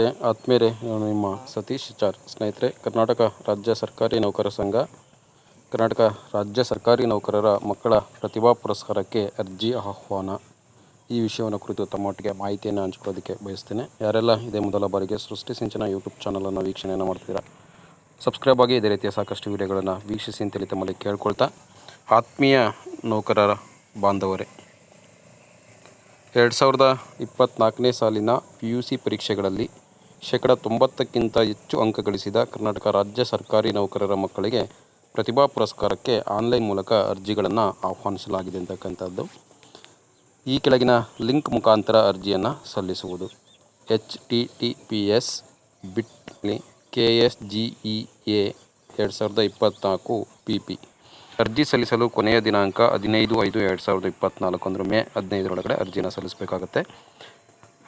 ನಮಸ್ತೆ ಆತ್ಮೀಯರೇ ನಿಮ್ಮ ಸತೀಶ್ ಚಾರ್ ಸ್ನೇಹಿತರೆ. ಕರ್ನಾಟಕ ರಾಜ್ಯ ಸರ್ಕಾರಿ ನೌಕರರ ಸಂಘ, ಕರ್ನಾಟಕ ರಾಜ್ಯ ಸರ್ಕಾರಿ ನೌಕರರ ಮಕ್ಕಳ ಪ್ರತಿಭಾ ಪುರಸ್ಕಾರಕ್ಕೆ ಅರ್ಜಿ ಆಹ್ವಾನ. ಈ ವಿಷಯವನ್ನು ಕುರಿತು ತಮ್ಮೊಟ್ಟಿಗೆ ಮಾಹಿತಿಯನ್ನು ಹಂಚ್ಕೊಳ್ಳೋದಕ್ಕೆ ಬಯಸ್ತೇನೆ. ಯಾರೆಲ್ಲ ಇದೇ ಮೊದಲ ಬಾರಿಗೆ ಸೃಷ್ಟಿ ಸಿಂಚನ ಯೂಟ್ಯೂಬ್ ಚಾನಲನ್ನು ವೀಕ್ಷಣೆಯನ್ನು ಮಾಡ್ತೀರಾ ಸಬ್ಸ್ಕ್ರೈಬ್ ಆಗಿ ಇದೇ ರೀತಿಯ ಸಾಕಷ್ಟು ವಿಡಿಯೋಗಳನ್ನು ವೀಕ್ಷಿಸಿ ಅಂತೇಳಿ ತಮ್ಮಲ್ಲಿ ಕೇಳ್ಕೊಳ್ತಾ, ಆತ್ಮೀಯ ನೌಕರರ ಬಾಂಧವರೇ. ಎರಡು ಸಾವಿರದ ಇಪ್ಪತ್ತ್ನಾಲ್ಕನೇ ಸಾಲಿನ ಪಿ ಯು ಸಿ ಪರೀಕ್ಷೆಗಳಲ್ಲಿ ಶೇಕಡ ತೊಂಬತ್ತಕ್ಕಿಂತ ಹೆಚ್ಚು ಅಂಕ ಗಳಿಸಿದ ಕರ್ನಾಟಕ ರಾಜ್ಯ ಸರ್ಕಾರಿ ನೌಕರರ ಮಕ್ಕಳಿಗೆ ಪ್ರತಿಭಾ ಪುರಸ್ಕಾರಕ್ಕೆ ಆನ್ಲೈನ್ ಮೂಲಕ ಅರ್ಜಿಗಳನ್ನು ಆಹ್ವಾನಿಸಲಾಗಿದೆ ಅಂತಕ್ಕಂಥದ್ದು. ಈ ಕೆಳಗಿನ ಲಿಂಕ್ ಮುಖಾಂತರ ಅರ್ಜಿಯನ್ನು ಸಲ್ಲಿಸುವುದು. H T T P S bitly K S G E A ಎರಡು ಸಾವಿರದ ಇಪ್ಪತ್ತ್ನಾಲ್ಕು ಪಿ ಪಿ. ಅರ್ಜಿ ಸಲ್ಲಿಸಲು ಕೊನೆಯ ದಿನಾಂಕ ಹದಿನೈದು ಐದು ಎರಡು ಸಾವಿರದ ಇಪ್ಪತ್ತ್ನಾಲ್ಕು ಅಂದರೆ ಮೇ ಹದಿನೈದರೊಳಗಡೆ ಅರ್ಜಿನ ಸಲ್ಲಿಸಬೇಕಾಗತ್ತೆ.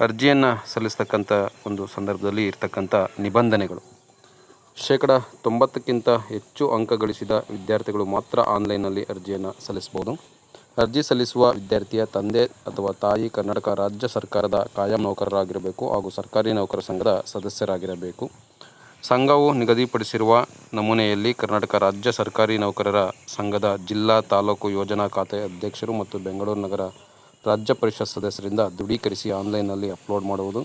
ಅರ್ಜಿಯನ್ನು ಸಲ್ಲಿಸ್ತಕ್ಕಂಥ ಒಂದು ಸಂದರ್ಭದಲ್ಲಿ ಇರ್ತಕ್ಕಂಥ ನಿಬಂಧನೆಗಳು. ಶೇಕಡ ತೊಂಬತ್ತಕ್ಕಿಂತ ಹೆಚ್ಚು ಅಂಕ ಗಳಿಸಿದ ವಿದ್ಯಾರ್ಥಿಗಳು ಮಾತ್ರ ಆನ್ಲೈನ್ನಲ್ಲಿ ಅರ್ಜಿಯನ್ನು ಸಲ್ಲಿಸಬಹುದು. ಅರ್ಜಿ ಸಲ್ಲಿಸುವ ವಿದ್ಯಾರ್ಥಿಯ ತಂದೆ ಅಥವಾ ತಾಯಿ ಕರ್ನಾಟಕ ರಾಜ್ಯ ಸರ್ಕಾರದ ಕಾಯಂ ನೌಕರರಾಗಿರಬೇಕು ಹಾಗೂ ಸರ್ಕಾರಿ ನೌಕರ ಸಂಘದ ಸದಸ್ಯರಾಗಿರಬೇಕು. ಸಂಘವು ನಿಗದಿಪಡಿಸಿರುವ ನಮೂನೆಯಲ್ಲಿ ಕರ್ನಾಟಕ ರಾಜ್ಯ ಸರ್ಕಾರಿ ನೌಕರರ ಸಂಘದ ಜಿಲ್ಲಾ ತಾಲೂಕು ಯೋಜನಾ ಖಾತೆ ಅಧ್ಯಕ್ಷರು ಮತ್ತು ಬೆಂಗಳೂರು ನಗರ ರಾಜ್ಯ ಪರಿಷತ್ ಸದಸ್ಯರಿಂದ ದೃಢೀಕರಿಸಿ ಆನ್ಲೈನ್ನಲ್ಲಿ ಅಪ್ಲೋಡ್ ಮಾಡುವುದು.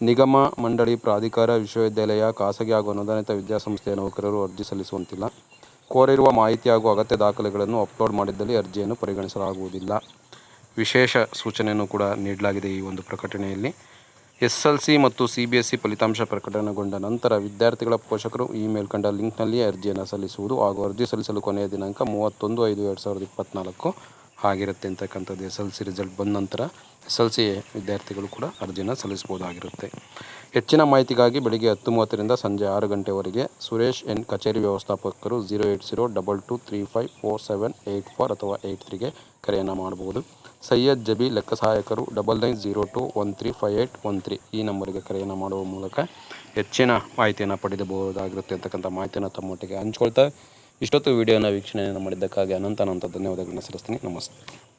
ನಿಗಮ ಮಂಡಳಿ ಪ್ರಾಧಿಕಾರ ವಿಶ್ವವಿದ್ಯಾಲಯ ಖಾಸಗಿ ಹಾಗೂ ಅನುದಾನಿತ ವಿದ್ಯಾಸಂಸ್ಥೆಯ ನೌಕರರು ಅರ್ಜಿ ಸಲ್ಲಿಸುವಂತಿಲ್ಲ. ಕೋರಿರುವ ಮಾಹಿತಿ ಹಾಗೂ ಅಗತ್ಯ ದಾಖಲೆಗಳನ್ನು ಅಪ್ಲೋಡ್ ಮಾಡಿದ್ದಲ್ಲಿ ಅರ್ಜಿಯನ್ನು ಪರಿಗಣಿಸಲಾಗುವುದಿಲ್ಲ. ವಿಶೇಷ ಸೂಚನೆಯನ್ನು ಕೂಡ ನೀಡಲಾಗಿದೆ ಈ ಒಂದು ಪ್ರಕಟಣೆಯಲ್ಲಿ. ಎಸ್ ಎಲ್ ಸಿ ಮತ್ತು ಸಿ ಬಿ ಎಸ್ ಸಿ ಫಲಿತಾಂಶ ಪ್ರಕಟಣೆಗೊಂಡ ನಂತರ ವಿದ್ಯಾರ್ಥಿಗಳ ಪೋಷಕರು ಈ ಮೇಲ್ಕಂಡ ಲಿಂಕ್ನಲ್ಲಿಯೇ ಅರ್ಜಿಯನ್ನು ಸಲ್ಲಿಸುವುದು ಹಾಗೂ ಅರ್ಜಿ ಸಲ್ಲಿಸಲು ಕೊನೆಯ ದಿನಾಂಕ ಮೂವತ್ತೊಂದು ಐದು ಎರಡು ಸಾವಿರದ ಇಪ್ಪತ್ತ್ನಾಲ್ಕು ಆಗಿರುತ್ತೆ ಅಂತಕ್ಕಂಥದ್ದು ಎಸ್ ಎಲ್ ಸಿ ರಿಸಲ್ಟ್ ಬಂದ ನಂತರ ಎಸ್ ಎಲ್ ಸಿ ವಿದ್ಯಾರ್ಥಿಗಳು ಕೂಡ ಅರ್ಜಿನ ಸಲ್ಲಿಸ್ಬೋದಾಗಿರುತ್ತೆ ಹೆಚ್ಚಿನ ಮಾಹಿತಿಗಾಗಿ ಬೆಳಿಗ್ಗೆ ಹತ್ತು ಮೂವತ್ತರಿಂದ ಸಂಜೆ ಆರು ಗಂಟೆವರೆಗೆ ಸುರೇಶ್ ಎನ್ ಕಚೇರಿ ವ್ಯವಸ್ಥಾಪಕರು zero eight zero double two three five four seven eight four ಅಥವಾ ಏಯ್ಟ್ ತ್ರೀಗೆ ಕರೆಯನ್ನು ಮಾಡಬಹುದು. ಸೈಯದ್ ಜಬಿ ಲೆಕ್ಕ ಸಹಾಯಕರು double nine zero two one three five eight one three ಈ ನಂಬರಿಗೆ ಕರೆಯನ್ನು ಮಾಡುವ ಮೂಲಕ ಹೆಚ್ಚಿನ ಮಾಹಿತಿಯನ್ನು ಪಡೆದಬಹುದಾಗಿರುತ್ತೆ ಅಂತಕ್ಕಂಥ ಮಾಹಿತಿಯನ್ನು ತಮ್ಮೊಟ್ಟಿಗೆ ಹಂಚ್ಕೊಳ್ತಾ ಇಷ್ಟೊತ್ತು ವಿಡಿಯೋನ ವೀಕ್ಷಣೆಯನ್ನು ಮಾಡಿದ್ದಕ್ಕಾಗಿ ಅನಂತ ಅನಂತ ಧನ್ಯವಾದಗಳನ್ನು ಸಲ್ಲಿಸ್ತೀನಿ. ನಮಸ್ತೆ.